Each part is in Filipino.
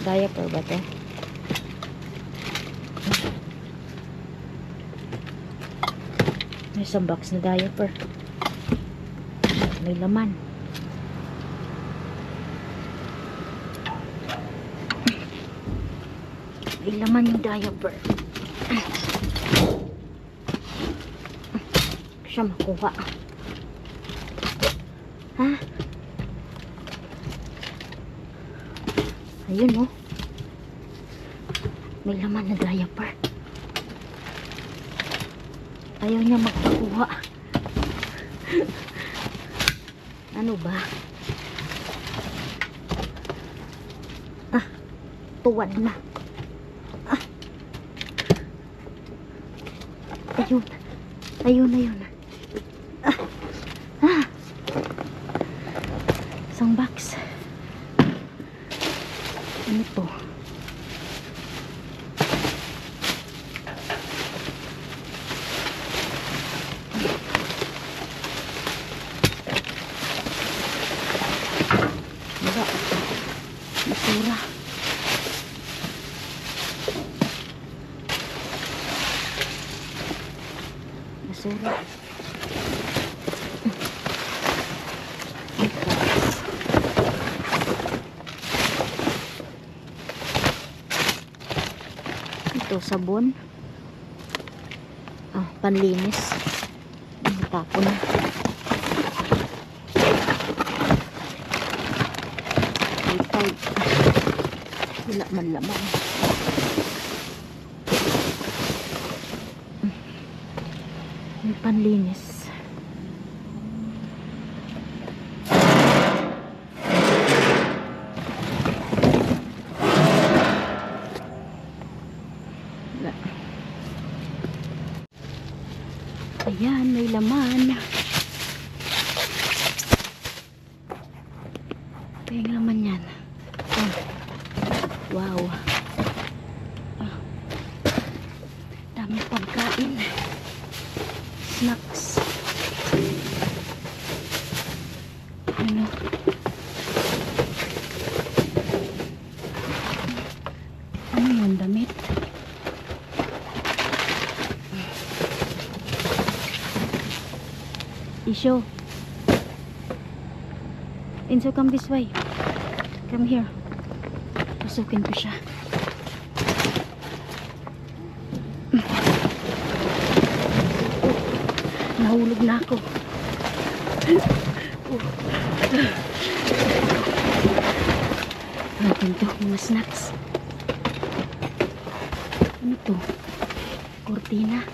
ba to? May isang box na diaper. May laman. May laman yung diaper. Siya makuha. Ha? Ayun oh. May laman na diaper. Ayaw niya magpakuha. ano ba? Ah, tuwad na. Ah. Ayun. Ayun, ayun. Ah. Ah. Isang box. Ano to? Wala. Basura. Basura. Ito, sabon. Ah, panlinis. Tapo na. Wala man laman. May panlinis. Ayan, may laman. Ito yung laman yan. Oh. Wow. Ah. Dami pagkain. Snacks. Ano? Ano yun? Damit? Isyo. Enzo, come this way. Come here. Pasukin ko siya. Nahulog na ako. Natin to, mga snacks. Ano to? Cortina.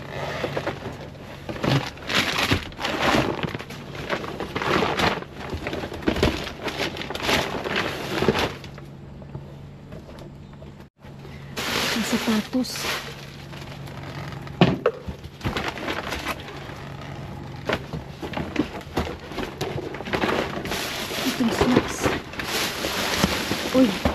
Ang sapatos. Itong snacks. Uy.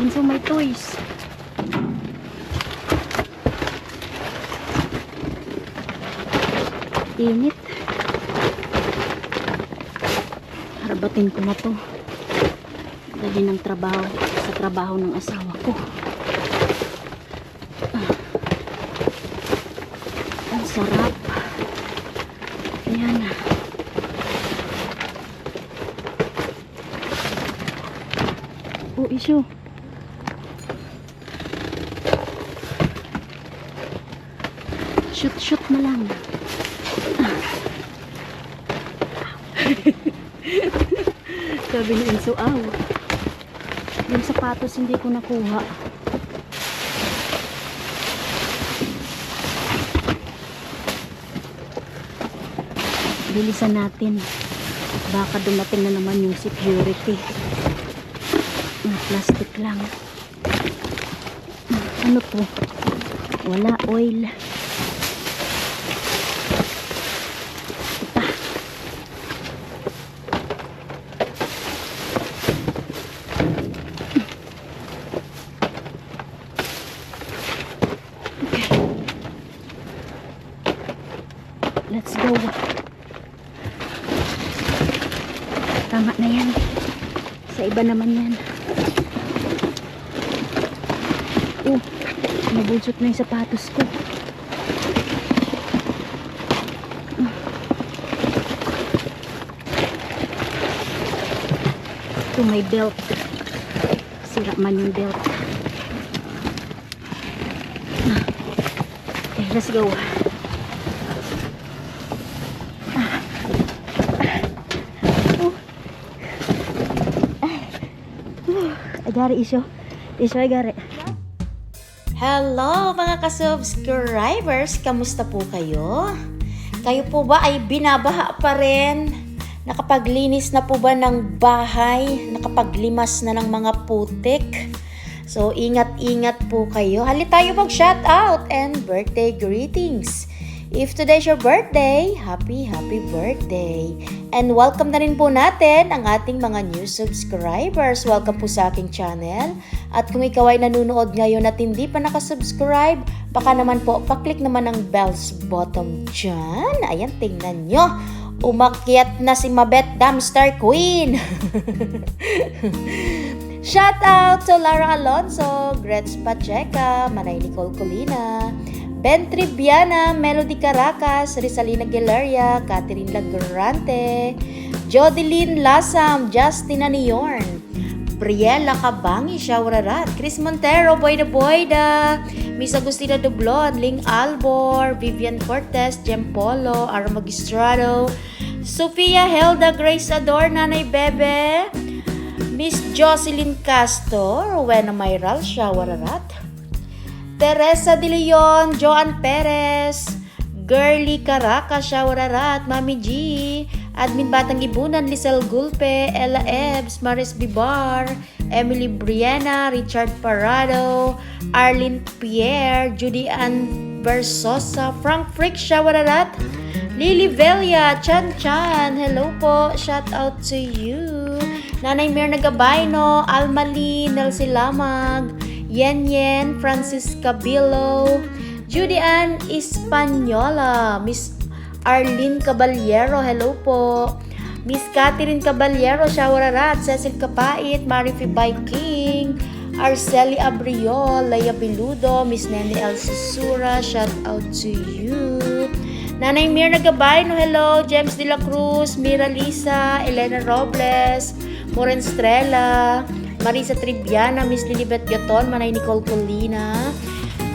And so my toys. Init. Harabatin ko na to. Dali ng trabaho sa trabaho ng asawa ko. Ah. Ang sarap. Ayan. Oh, issue. Shoot, shoot na lang. Sabi ni Enzo, aw. Yung sapatos hindi ko nakuha. Bilisan natin. Baka dumating na naman yung security. Na plastic lang. Ano to? Wala oil. Ita. Let's go. Tama na yan. Sa iba naman yan. Oh, nabulsot na yung sapatos ko. Ito may belt. Sira man yung belt. Ah. Okay, let's go. I got it, Isyo. Isyo, I got it. Hello mga ka-subscribers! Kamusta po kayo? Kayo po ba ay binabaha pa rin? Nakapaglinis na po ba ng bahay? Nakapaglimas na ng mga putik? So, ingat-ingat po kayo. Hali tayo mag-shout out and birthday greetings. If today's your birthday, happy, happy birthday. And welcome na rin po natin ang ating mga new subscribers. Welcome po sa aking channel. At kung ikaw ay nanonood ngayon at hindi pa nakasubscribe, baka naman po, paklik naman ang bells bottom dyan. Ayan, tingnan nyo. Umakyat na si Mabet Damstar Queen. Shout out to Lara Alonso, Gretz Pacheca, Manay Nicole Colina, Ben Triviana, Melody Caracas, Rizalina Gileria, Catherine Lagrante, Jodeline Lasam, Justina Niorn, Briella Cabangi, Shaurarat, Chris Montero, Boyda Boyda, Miss Agustina Dublon, Ling Albor, Vivian Cortez, Jem Polo, Ara Magistrado, Sofia Helda, Grace Ador, Nanay Bebe, Miss Jocelyn Castro, Rowena Mayral, Shawararat, Teresa De Leon, Joan Perez, Girly Caracas, Shawararat, Mami G, Admin Batang Ibunan, Lisel Gulpe, Ella Ebbs, Maris Bibar, Emily Briena, Richard Parado, Arlene Pierre, Judy Ann Versosa, Frank Frick, Shawararat, Lily Velia, Chan Chan, hello po, shout out to you. Nanay Mer Nagabayno, Almali, Nelsie Lamag, Yen Yen, Francis Cabilo, Judy Ann Espanyola, Miss Arlene Caballero, hello po. Miss Catherine Caballero, Shawararat, Cecil Kapait, Marifi Bay King, Arceli Abriol, Leia Biludo, Miss Nene El Susura, shout out to you. Nanay Mir Nagabay, no hello, James De La Cruz, Mira Lisa, Elena Robles, Moren Estrella, Marisa Triviana, Miss Lilibet Gaton, Manay Nicole Colina,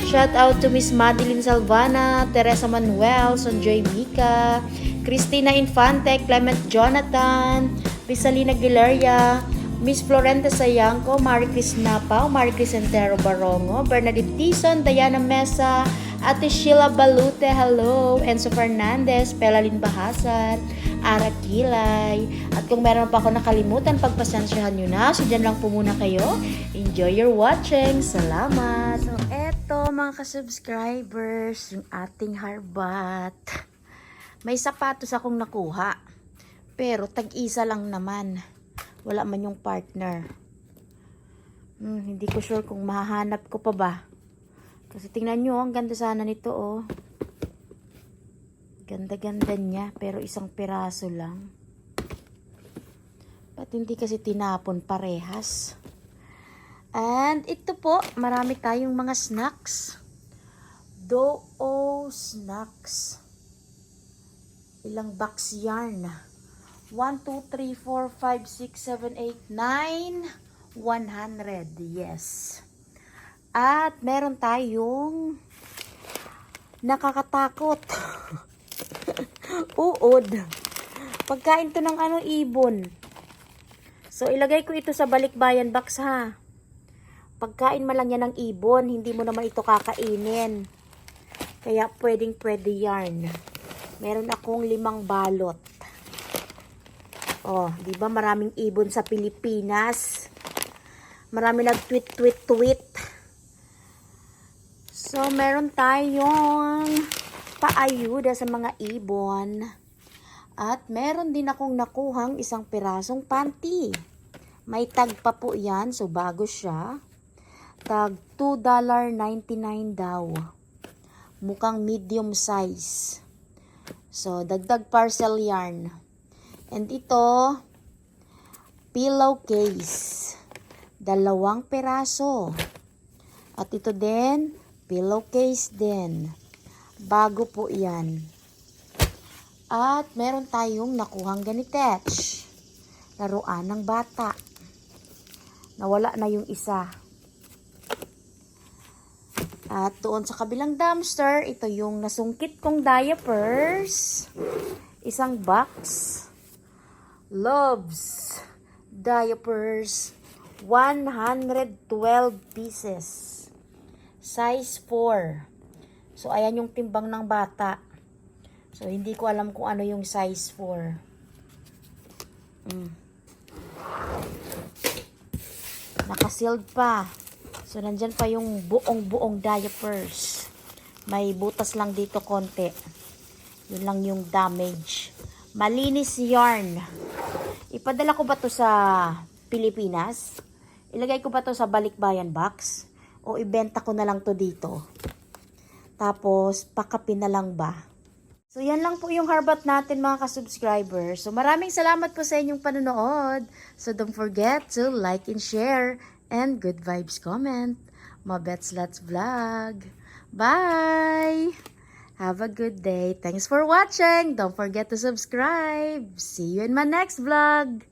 Shout out to Miss Madeline Salvana, Teresa Manuel, Sonjoy Mika, Christina Infante, Clement Jonathan, Miss Salina Gileria, Miss Florenta Sayangco, Marie Cris Napao, Marie Entero Barongo, Bernadette Tison, Diana Mesa, Ate Sheila Balute, hello, Enzo Fernandez, Pelalin Bahasan, Ara Kilay. At kung meron pa ako nakalimutan, pagpasensyahan nyo na. So, dyan lang po muna kayo. Enjoy your watching. Salamat. So, eto mga ka-subscribers, yung ating harbat. May sapatos akong nakuha. Pero tag-isa lang naman. Wala man yung partner. Hmm, hindi ko sure kung mahahanap ko pa ba. Kasi tingnan nyo, ang ganda sana nito oh. Ganda-ganda niya, pero isang piraso lang. Ba't hindi kasi tinapon parehas? And ito po, marami tayong mga snacks. Doo snacks. Ilang box yarn. 1, 2, 3, 4, 5, 6, 7, 8, 9, 100. Yes. At meron tayong nakakatakot. Uod. Pagkain to ng ano, ibon. So, ilagay ko ito sa balikbayan box ha. Pagkain mo lang yan ng ibon, hindi mo naman ito kakainin. Kaya pwedeng pwede yarn. Meron akong limang balot. Oh, di ba maraming ibon sa Pilipinas? Marami nag-tweet-tweet-tweet. So, meron tayong paayuda sa mga ibon. At meron din akong nakuhang isang pirasong panty. May tag pa po yan, so bago siya. Tag $2.99 daw. Mukhang medium size. So, dagdag parcel yarn. And ito, pillowcase. Dalawang peraso. At ito din, pillowcase din. Bago po yan. At meron tayong nakuhang ganitech. Laruan ng bata. Nawala na yung isa. At doon sa kabilang dumpster, ito yung nasungkit kong diapers. Isang box. Loves diapers. 112 pieces. Size 4. So, ayan yung timbang ng bata. So, hindi ko alam kung ano yung size 4. Mm. Nakasealed pa. So, nandyan pa yung buong-buong diapers. May butas lang dito konti. Yun lang yung damage. Malinis yarn. Ipadala ko ba to sa Pilipinas? Ilagay ko ba to sa balikbayan box? O ibenta ko na lang to dito? Tapos, pakapin na lang ba? So, yan lang po yung harbat natin mga ka-subscribers. So, maraming salamat po sa inyong panonood. So, don't forget to like and share and good vibes comment. Mabets Let's Vlog. Bye! Have a good day. Thanks for watching. Don't forget to subscribe. See you in my next vlog.